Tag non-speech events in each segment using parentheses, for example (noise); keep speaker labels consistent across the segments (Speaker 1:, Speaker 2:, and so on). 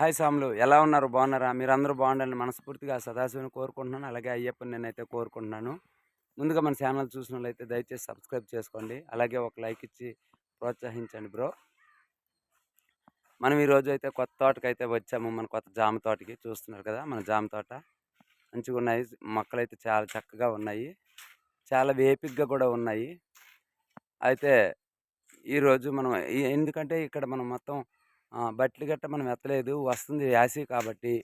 Speaker 1: Hi సాములు ఎలా ఉన్నారు? బాగున్నారా? మీరు అందరూ బాగుండాలని మనస్ఫూర్తిగా సదాశివుని కోరుకుంటున్నాను. అలాగే అయ్యప్పని నేనైతే కోరుకుంటున్నాను. ముందుగా మన ఛానల్ చూసిన వాళ్ళైతే దయచేసి సబ్స్క్రైబ్ చేసుకోండి. అలాగే ఒక లైక్ ఇచ్చి ప్రోత్సహించండి బ్రో. మనం ఈరోజు అయితే కొత్త తోటకి అయితే వచ్చాము. మన కొత్త జామ తోటకి చూస్తున్నారు కదా మన జామ తోట. మంచిగా ఉన్నాయి. మొక్కలు అయితే చాలా చక్కగా ఉన్నాయి. చాలా వేపిగ్గా కూడా ఉన్నాయి. అయితే ఈరోజు మనం ఎందుకంటే ఇక్కడ మనం మొత్తం బట్టలు గట్ట మనం ఎత్తలేదు. వస్తుంది యాసివి కాబట్టి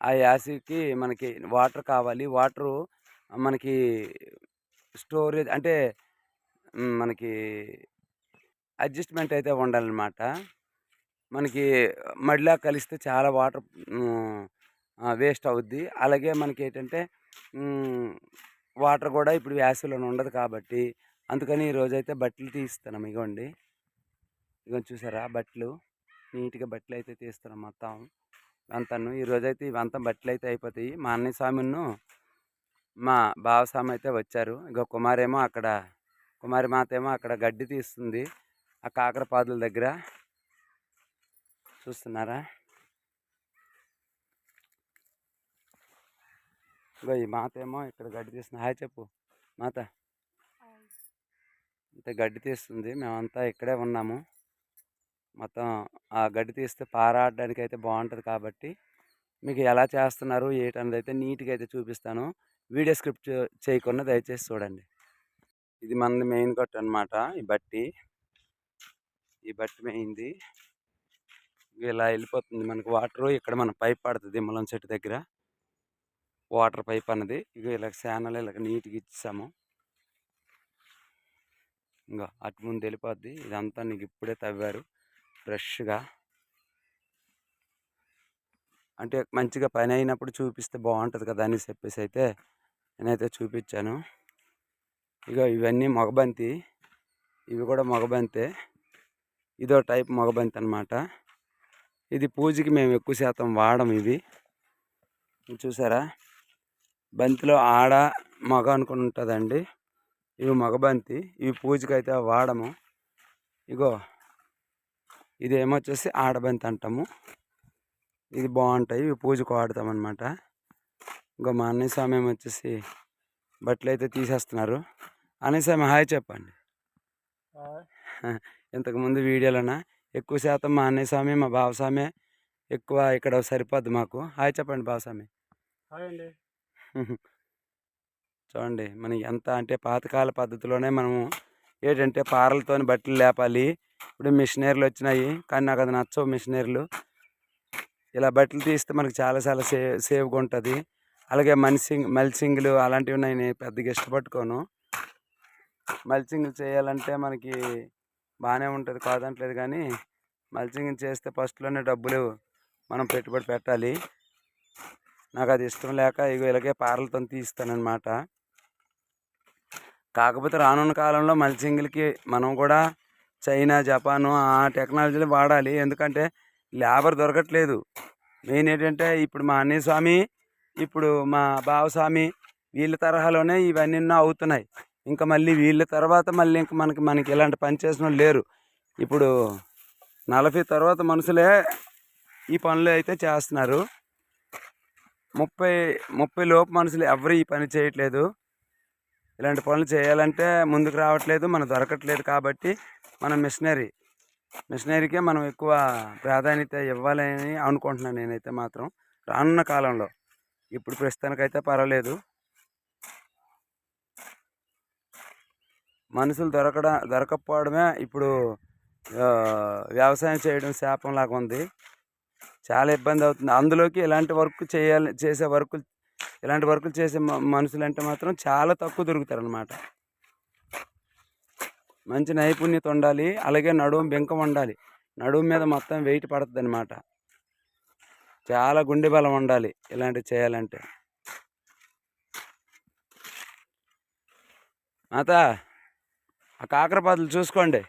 Speaker 1: ఆ యాసికి మనకి వాటర్ కావాలి. వాటరు మనకి స్టోరేజ్ అంటే మనకి అడ్జస్ట్మెంట్ అయితే ఉండాలన్నమాట. మనకి మడిలా కలిస్తే చాలా వాటర్ వేస్ట్ అవుద్ది. అలాగే మనకి ఏంటంటే వాటర్ కూడా ఇప్పుడు వేసవిలో ఉండదు కాబట్టి అందుకని ఈరోజైతే బట్టలు తీస్తున్నాం. ఇగోండి. ఇగో చూసారా బట్టలు? నీట్గా బట్టలు అయితే తీస్తున్నాం మొత్తం. అంతాను. ఈరోజు అయితే ఇవంతా బట్టలు అయితే అయిపోతాయి. మా అన్నయ్య స్వామిను మా బావ స్వామి అయితే వచ్చారు. ఇక కుమారేమో అక్కడ కుమారి మాత ఏమో అక్కడ గడ్డి తీస్తుంది. ఆ కాకరపాదుల దగ్గర. చూస్తున్నారా? ఇగో ఈ మాత ఏమో ఇక్కడ గడ్డి తీస్తుంది. హాయ్ చెప్పు మాత. అయితే గడ్డి తీస్తుంది. మేమంతా ఇక్కడే ఉన్నాము. మొత్తం ఆ గడ్డి తీస్తే పారాడడానికి అయితే బాగుంటుంది కాబట్టి మీకు ఎలా చేస్తున్నారు ఏంటన్నది అయితే నీట్గా అయితే చూపిస్తాను. వీడియో స్క్రిప్ట్ చేయకుండా దయచేసి చూడండి. ఇది మనది మెయిన్ కట్ అనమాట ఈ బట్టి. ఈ బట్టి మెయింది. ఇలా వెళ్ళిపోతుంది మనకు వాటర్. ఇక్కడ మన పైప్ పడుతుంది ములం చెట్టు దగ్గర. వాటర్ పైప్ అన్నది. ఇక ఇలా శానల్ ఇలా నీట్గా ఇచ్చాము ఇంకా అటు ముందు వెళ్ళిపోద్ది. ఇదంతా నీకు ఇప్పుడే తవ్వారు. ఫ్రెష్గా. అంటే మంచిగా పని అయినప్పుడు చూపిస్తే బాగుంటుంది కదా అని చెప్పేసి అయితే నేనైతే చూపించాను. ఇక ఇవన్నీ మగబంతి. ఇవి కూడా మగబంతే. ఇదో టైప్ మగబంతి అనమాట ఇది పూజకి మేము ఎక్కువ శాతం వాడము ఇది చూసారా? బంతిలో ఆడ మగ అనుకుని ఉంటుందండి. ఇవి మగబంతి. ఇవి పూజకి అయితే వాడము. ఇగో ఇది ఏమొచ్చేసి ఆడబంతి అంటాము. ఇది బాగుంటాయి. ఇవి పూజకు వాడతాం అనమాట ఇంకో మా అన్నయ్య స్వామి ఏమో వచ్చేసి బట్టలు అయితే తీసేస్తున్నారు. అన్నయ్య స్వామి హాయ్ చెప్పండి. (laughs) ఇంతకుముందు వీడియోలోనా? ఎక్కువ శాతం మా అన్నయ్య స్వామి మా బావ స్వామి ఎక్కువ ఇక్కడ సరిపోద్ది మాకు. హాయ్ చెప్పండి బావ స్వామి.
Speaker 2: హాయ్ అండి. (laughs)
Speaker 1: చూడండి మనకి ఎంత అంటే పాతకాల పద్ధతిలోనే మనము ఏంటంటే పారలతో బట్టలు లేపాలి. ఇప్పుడు మిషనరీలు వచ్చినాయి. కానీ నాకు అది నచ్చవు మిషనరీలు. ఇలా బట్టలు తీస్తే మనకి చాలా చాలా సే సేఫ్గా ఉంటుంది. అలాగే మల్సింగ్ మల్సింగ్లు అలాంటివి ఉన్నాయి. నేను పెద్దగా ఇష్టపట్టుకోను. మల్చింగ్ చేయాలంటే మనకి బాగానే ఉంటుంది. కాదంటలేదు కానీ మల్చింగ్ చేస్తే ఫస్ట్లోనే డబ్బులు మనం పెట్టుబడి పెట్టాలి. నాకు అది ఇష్టం లేక ఇగో ఇలాగే పారలతో తీస్తానన్నమాట. కాకపోతే రానున్న కాలంలో మల్చింగ్లకి మనం కూడా చైనా జపాను ఆ టెక్నాలజీలు వాడాలి. ఎందుకంటే లేబర్ దొరకట్లేదు. మెయిన్ ఏంటంటే ఇప్పుడు మా అన్నయ్య స్వామి ఇప్పుడు మా బావస్వామి వీళ్ళ తరహాలోనే ఇవన్నీ అవుతున్నాయి. ఇంకా మళ్ళీ వీళ్ళ తర్వాత మళ్ళీ ఇంకా మనకి మనకి ఇలాంటి పని చేసిన వాళ్ళు లేరు. ఇప్పుడు నలభై తర్వాత మనుషులే ఈ పనులు అయితే చేస్తున్నారు. ముప్పై ముప్పై లోపు మనుషులు ఎవరు ఈ పని చేయట్లేదు. ఇలాంటి పనులు చేయాలంటే ముందుకు రావట్లేదు మనం దొరకట్లేదు కాబట్టి మన మిషనరీ మిషనరీకే మనం ఎక్కువ ప్రాధాన్యత ఇవ్వాలని అనుకుంటున్నాను నేనైతే మాత్రం. రానున్న కాలంలో ఇప్పుడు ప్రస్తుతానికైతే పర్వాలేదు. మనుషులు దొరకడ దొరకపోవడమే ఇప్పుడు వ్యవసాయం చేయడం శాపంలాగా ఉంది. చాలా ఇబ్బంది అవుతుంది. అందులోకి ఇలాంటి వర్క్ చేయాలి చేసే వర్కులు ఇలాంటి వర్కులు చేసే మనుషులు అంటే మాత్రం చాలా తక్కువ దొరుకుతారు అనమాట మంచి నైపుణ్యత ఉండాలి అలాగే నడుము బెంకం ఉండాలి నడుము మీద మొత్తం వెయిట్ పడుతుంది అనమాట చాలా గుండె బలం ఉండాలి ఇలాంటివి చేయాలంటే. మాత ఆ కాకరపాదులు చూసుకోండి.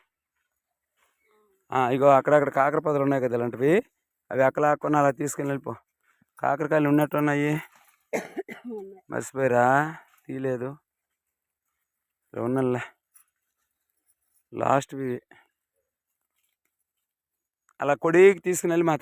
Speaker 1: ఇగో అక్కడక్కడ కాకరపాదులు ఉన్నాయి కదా ఇలాంటివి. అవి ఎక్కడ లాక్కొని అలా తీసుకెళ్ళి వెళ్ళిపో. కాకరకాయలు ఉన్నట్టు ఉన్నాయి మర్చిపోయారా? తీయలేదు. ఉన్నలే లాస్ట్వి. అలా కొడికి తీసుకుని వెళ్ళి మా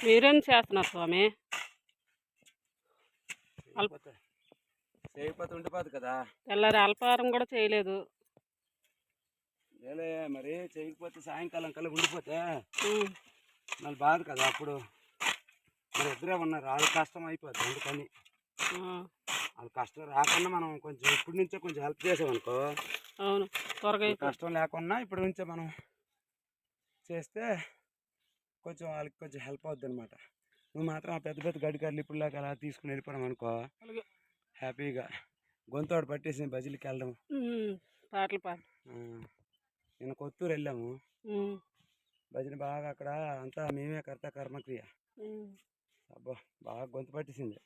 Speaker 2: మీరేం చేస్తున్నారు స్వామి?
Speaker 1: చేయకపోతే చేయకపోతే ఉండిపోదు కదా.
Speaker 2: తెల్లారి అల్పాహారం కూడా చేయలేదు.
Speaker 1: లేలే మరి చేయకపోతే సాయంకాలం కల్లా ఉండిపోతే మళ్ళీ బాధ కదా అప్పుడు. మరి ఇద్దరే ఉన్నారు వాళ్ళ కష్టం అయిపోతుంది అందుకని. వాళ్ళ కష్టం రాకుండా మనం కొంచెం ఇప్పటి నుంచే కొంచెం హెల్ప్ చేసామనుకో.
Speaker 2: అవును త్వరగా
Speaker 1: కష్టం లేకుండా ఇప్పటి నుంచే మనం చేస్తే కొంచెం వాళ్ళకి కొంచెం హెల్ప్ అవుద్ది అనమాట నువ్వు మాత్రం ఆ పెద్ద పెద్ద గడికారులు ఇప్పుడు లాగా అలా తీసుకుని వెళ్ళిపోవడం అనుకో. హ్యాపీగా. గొంతోడు పట్టేసి బజిలకి వెళ్ళడం
Speaker 2: పాటలు పాట
Speaker 1: నిన్న కొత్తూరు వెళ్ళాము. భజన బాగా అక్కడ అంతా మేమే కర్త కర్మక్రియ. అబ్బా బాగా గొంతు పట్టేసింది.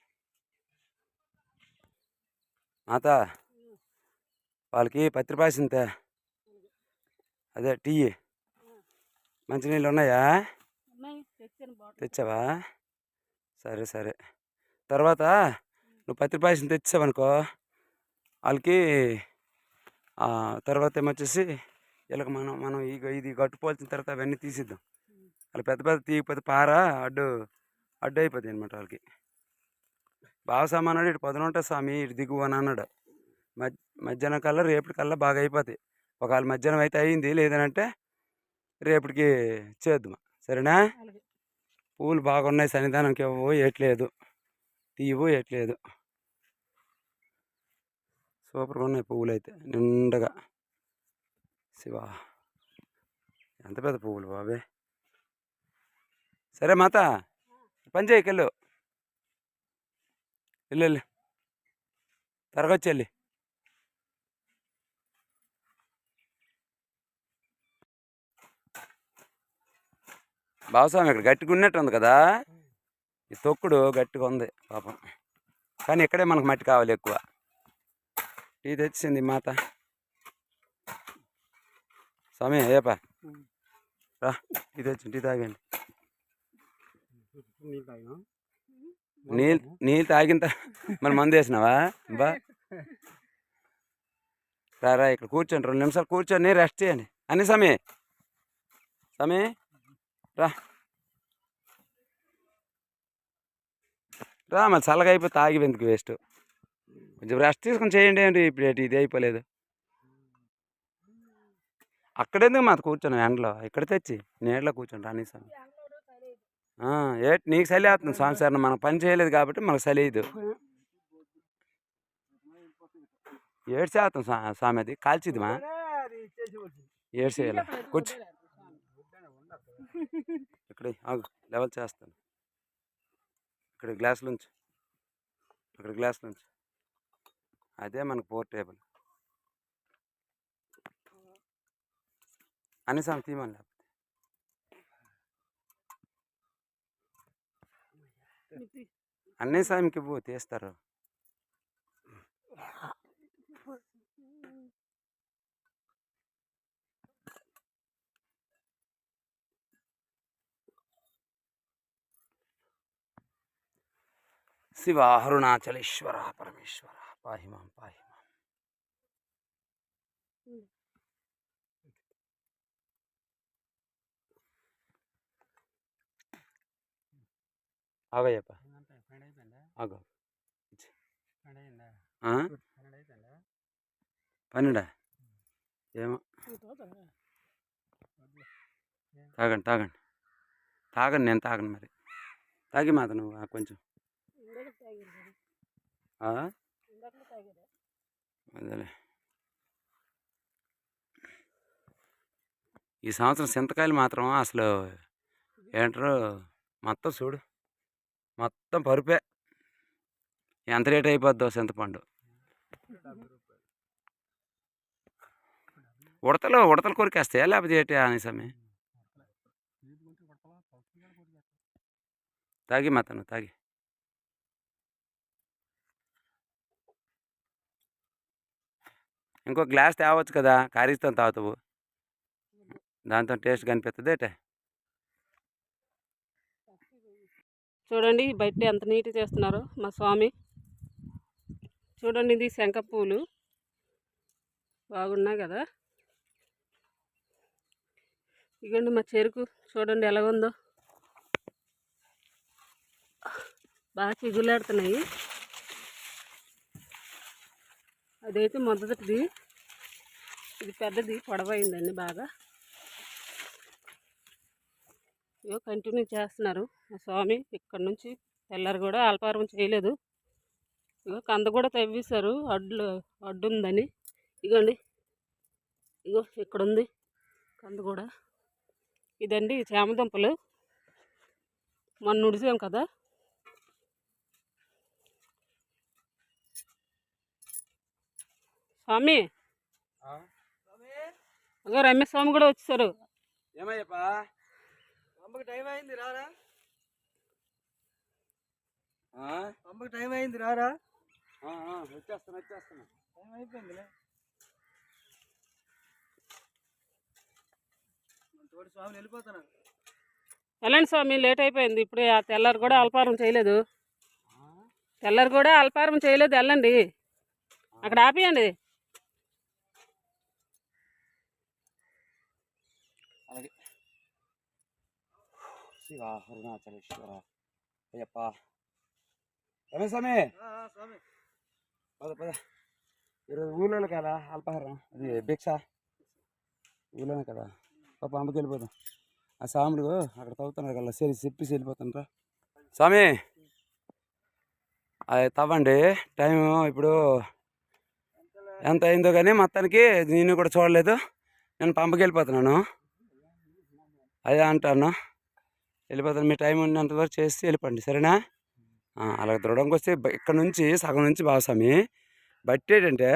Speaker 1: మాత వాళ్ళకి పత్రి పాసింతే అదే టీ. మంచినీళ్ళు ఉన్నాయా. తెచ్చావా? సరే సరే. తర్వాత నువ్వు పత్రి పాయసం తెచ్చావనుకో వాళ్ళకి తర్వాత ఏమొచ్చేసి వీళ్ళకి మనం మనం ఈ ఇది గట్టుపోల్చిన తర్వాత అవన్నీ తీసిద్దాం. వాళ్ళు పెద్ద పెద్ద తీయకపోతే పార అడ్డు అడ్డు అయిపోతుంది అనమాట వాళ్ళకి. బాగా సామానాడు ఇటు పొదన ఉంటుంది స్వామి ఇటు దిగువ అని అన్నాడు. మధ్య మధ్యాహ్నం కల్లా రేపటి కల్లా బాగా అయిపోతాయి. ఒకవేళ మధ్యాహ్నం అయితే అయింది లేదనంటే రేపటికి చేద్దాం సరేనా. పూలు బాగున్నాయి సన్నిధానంకి ఇవ్వవు వేయట్లేదు తీయవు వేయట్లేదు సూపర్గా ఉన్నాయి పువ్వులు అయితే నిండగా. శివ ఎంత పెద్ద పువ్వులు బాబే. సరే మాత పని చేయకెళ్ళు వెళ్ళు వెళ్ళు. త్వరగా వచ్చి వెళ్ళి. బావస్వామి ఇక్కడ గట్టిగా ఉన్నట్టు ఉంది కదా. ఈ తొక్కుడు గట్టిగా ఉంది పాపం. కానీ ఇక్కడే మనకు మట్టి కావాలి ఎక్కువ. టీ తెచ్చింది మాత. స్వామి ఏపా రా టీ తెచ్చి టీ తాగండి. నీళ్ళు నీళ్ళు తాగిన త- మరి మందు వేసినావా? బా. రా రా ఇక్కడ కూర్చోండి. రెండు నిమిషాలు కూర్చొని రెస్ట్ చేయండి. అని సమీ సమీ రా. రా మళ్ళీ చల్లగా అయిపోయి తాగి ఎందుకు వేస్ట్ కొంచెం రెస్ట్ తీసుకొని చేయండి ఏంటి? ఇప్పుడు ఏంటి? ఇది అయిపోలేదు. అక్కడెందుకు మాకు కూర్చోను ఎండలో. ఇక్కడ తెచ్చి. నీడలో కూర్చోండి రాని స్వామి ఆ, నీకు చలి అవుతుంది స్వామి సార్ మనం పని చేయలేదు కాబట్టి మనకు చలియదు. ఏడు శాతం స్వామి అది కాల్చిద్దిమా? ఏడు చేయాలి కూర్చో. ఇక్కడ ఆగు లెవెల్ చేస్తాను. ఇక్కడ గ్లాసులు ఉంచు ఇక్కడ గ్లాసులు ఉంచు అదే మనకు పోర్ టేబుల్. అన్ని సామి తీయమని లేకపోతే. అన్ని సామికి ఇవ్వు తీస్తారు. శివ అరుణాచలేశ్వర పరమేశ్వర. పాహి మాం పాహి మాం. ఆగయ్యప్ప. ఆగు? పన్నెండా? ఏమో. తాగండి తాగండి. తాగండి నేను తాగను మరి. తాగి మాత నువ్వు కొంచెం? అదేలే. ఈ సంవత్సరం చింతకాయలు మాత్రం అసలు ఏంటారు మొత్తం చూడు మొత్తం పరుపే. ఎంత రేట్ అయిపోద్దో చింతపండు. ఉడతలు ఉడతలు కొరికేస్తాయా లేకపోతే ఏంటి అనేసమే తాగి మాతను తాగి. ఇంకో గ్లాస్ తేవచ్చు కదా! కారీస్తో తాగుతావు. దాంతో టేస్ట్ కనిపిస్తుంది ఏటే?
Speaker 2: చూడండి బయట ఎంత నీట్ చేస్తున్నారో మా స్వామి. చూడండి ఇది శంఖ పూలు బాగున్నాయి కదా! ఇగోండి మా చెరుకు చూడండి ఎలా ఉందో బాగా చిగులాడుతున్నాయి అదైతే మొదటిది. ఇది పెద్దది పొడవైందండి బాగా. ఇగో కంటిన్యూ చేస్తున్నారు మా స్వామి. ఇక్కడ నుంచి తెల్లారి కూడా అల్పారం చేయలేదు. ఇగో కంద కూడా తవ్వేశారు. అడ్లు అడ్డు ఉందని ఇగోండి ఇగో ఇక్కడ ఉంది కంద కూడా. ఇదండి చేమదుంపలు. మొన్న ఉడిసాం కదా. స్వామి? అగో రమేష్ స్వామి కూడా వచ్చేసారు.
Speaker 1: ఏమయ్యప్పా?
Speaker 3: పంపకి టైం అయింది రారా? పంపకి టైం అయింది రారా?
Speaker 1: ఆ, ఆ, వచ్చేస్తాను వచ్చేస్తాను
Speaker 3: టైం అయిపోయిందిలే. తోటి స్వామిని వెళ్ళిపోతాను?
Speaker 2: వెళ్ళండి స్వామి లేట్ అయిపోయింది. ఇప్పుడే ఆ తెల్లారి కూడా అల్పారం చేయలేదు.
Speaker 1: ఆ?
Speaker 2: తెల్లారి కూడా అల్పారం చేయలేదు వెళ్ళండి. అక్కడ ఆపియండి
Speaker 1: అలాగే శివ అరుణాచలేశ్వర అయ్యప్ప రమేష్ స్వామి
Speaker 3: స్వామి
Speaker 1: పద పద ఈరోజు ఊళ్ళో కదా అల్పాహారం అది భిక్ష ఊళ్ళోనే కదా పాప అమ్మకి వెళ్ళిపోదాం ఆ స్వాములు అక్కడ తవ్వుతున్నారు కదా సరి చెప్పి వెళ్ళిపోతుండ్రా స్వామి అది తవ్వండి టైం ఇప్పుడు。ఎంత అయిందో కానీ మొత్తానికి నేను కూడా చూడలేదు నేను పంపకి వెళ్ళిపోతున్నాను అదే అంటాను. వెళ్ళిపోతాను. మీ టైం ఉన్నంత వరకు చేసి వెళ్ళిపోండి. సరేనా? ఆ, అలా దృఢంగా వస్తే ఇక్కడ నుంచి సగం నుంచి బావస్వామి బట్టి ఏంటంటే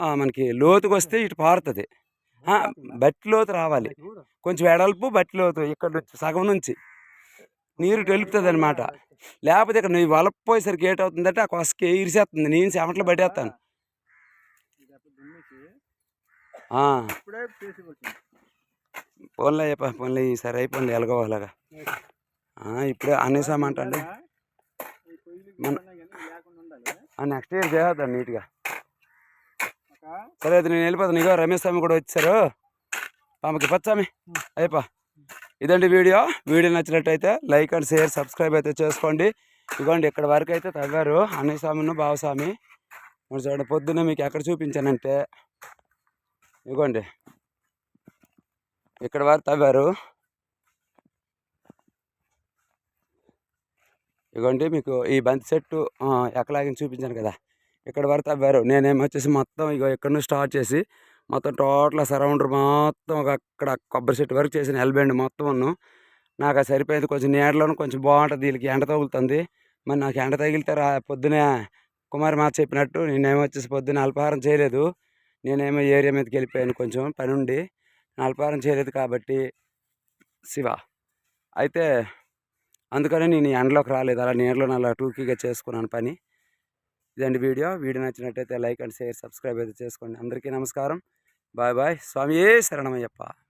Speaker 1: ఆ, మనకి లోతుకు వస్తే ఇటు పారుతుంది. బట్టి లోతు రావాలి. కొంచెం వెడల్పు బట్టి లోతు ఇక్కడ నుంచి సగం నుంచి. నీరు తెలుపుతుంది అనమాట లేకపోతే ఇక్కడ నువ్వు వలపోయేసరికి ఏటవుతుందంటే ఆ కొసకి ఇరిసేస్తుంది. నేను చెమటలు పట్టేస్తాను పోన్లే అయ్యప్ప పోన్లే ఈసారి అయిపోయింది ఎలాగో ఇప్పుడే అనేసామంటండి మన- నెక్స్ట్ ఇయర్ చేద్దాం నీట్గా. సరే అయితే నేను వెళ్ళిపోతాను. ఇగో రమేష్ స్వామి కూడా వచ్చారు ఆమెకి పచ్చామి అయ్యప్ప ఇదండి వీడియో. వీడియో నచ్చినట్టయితే లైక్ అండ్ షేర్ సబ్స్క్రైబ్ అయితే చేసుకోండి. ఇదిగోండి ఇక్కడ వరకు అయితే తవ్వారు అన్నయ్యస్వామిను బావస్వామి. మరి చూడండి పొద్దున్న మీకు ఎక్కడ చూపించానంటే ఇదిగోండి ఇక్కడ వారు తవ్వారు ఇదిగోండి మీకు ఈ బంతి చెట్టు ఎక్కలాగిన చూపించాను కదా. ఇక్కడ వరకు తవ్వారు నేనేమో వచ్చేసి మొత్తం ఇగో ఇక్కడ నుంచి స్టార్ట్ చేసి మొత్తం టోటల్ సరౌండర్ మొత్తం అక్కడ కొబ్బరి చెట్టు వరకు చేసిన ఎల్బెండ్ మొత్తం నాకు అది సరిపోయింది. కొంచెం నీడలో కొంచెం బాగుంటుంది. వీళ్ళకి ఎండ తగులుతుంది. మరి నాకు ఎండ తగిలితే రా పొద్దునే కుమారి మాట చెప్పినట్టు నేనేమో వచ్చేసి పొద్దున్న అల్పాహారం చేయలేదు. నేనేమో ఏరియా మీదకి వెళ్ళిపోయాను కొంచెం పని ఉండి అల్పాహారం చేయలేదు కాబట్టి శివ. అయితే అందుకని నేను ఈ ఎండలోకి రాలేదు. అలా నీళ్ళలో అలా టూకీగా చేసుకున్నాను పని. ఇదండి వీడియో. వీడియో నచ్చినట్టయితే లైక్ అండ్ షేర్ సబ్స్క్రైబ్ అయితే చేసుకోండి. అందరికీ నమస్కారం. Bye bye. స్వామి శరణమయ్యప్ప.